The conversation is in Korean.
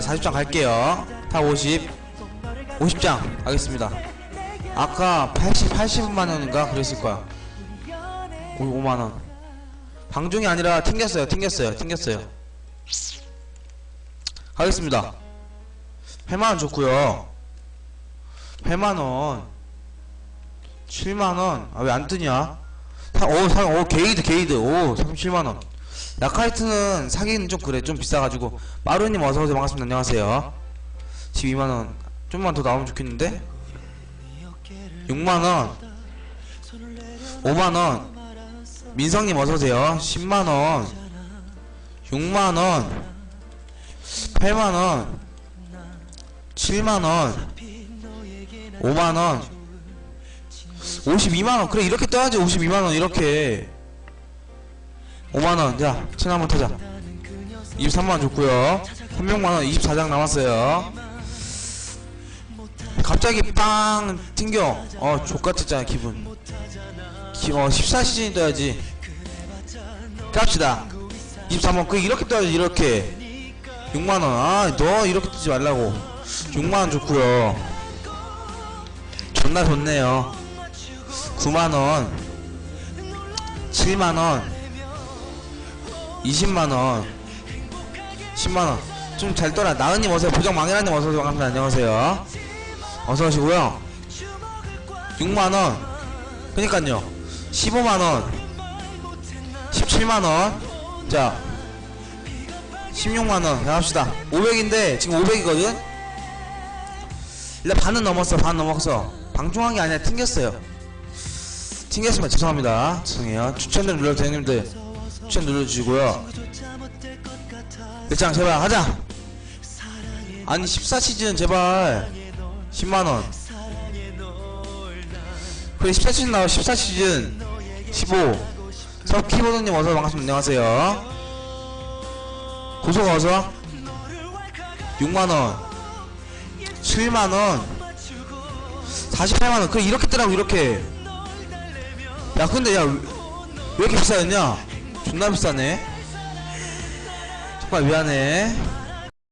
40장 갈게요. 다 50. 50장 가겠습니다. 아까 80, 80만 원인가 그랬을 거야. 5, 만 원. 방종이 아니라 튕겼어요. 튕겼어요. 튕겼어요. 가겠습니다. 8만 원 좋고요. 8만 원. 7만 원. 아 왜 안 뜨냐? 사, 오, 사, 오, 게이드, 게이드. 오, 37만 원. 야카이트는 사기는 좀 그래. 좀 비싸가지고. 마루님 어서오세요. 반갑습니다. 안녕하세요. 12만원. 좀만 더 나오면 좋겠는데? 6만원. 5만원. 민성님 어서오세요. 10만원. 6만원. 8만원. 7만원. 5만원. 52만원. 그래, 이렇게 떠야지. 52만원. 이렇게. 5만원. 자, 천 한번 타자. 23만원 줬고요. 300만원 24장 남았어요. 갑자기 빵 튕겨. 어 족같았잖아 기분. 기, 어 14시즌이 떠야지. 깝시다. 23만 그 이렇게 떠야지 이렇게. 6만원. 아 너 이렇게 뜨지 말라고. 6만원 좋고요. 존나 좋네요. 9만원. 7만원 20만원. 10만원. 좀 잘 떠라. 나은님 어서요 보정 망이라님 어서오세요. 반갑습니다. 안녕하세요. 어서오시고요. 6만원. 그니깐요. 15만원. 17만원. 자 16만원. 합시다. 500인데 지금 500이거든? 일단 반은 넘었어. 반 넘었어. 방종한 게 아니라 튕겼어요. 튕겼으면 죄송합니다. 죄송해요. 추천을 눌러주세요 형님들 추천 눌러주시고요. 일장 제발 하자. 아니 14시즌 제발. 10만원. 그래 14시즌 나와 14시즌 15 서키보드님 어서 반갑습니다. 안녕하세요. 고소가 어서. 6만원. 7만원. 48만원. 그래 이렇게 뜨라고 이렇게. 야 근데 야 왜 이렇게 비싸졌냐 존나 비싸네. 정말 미안해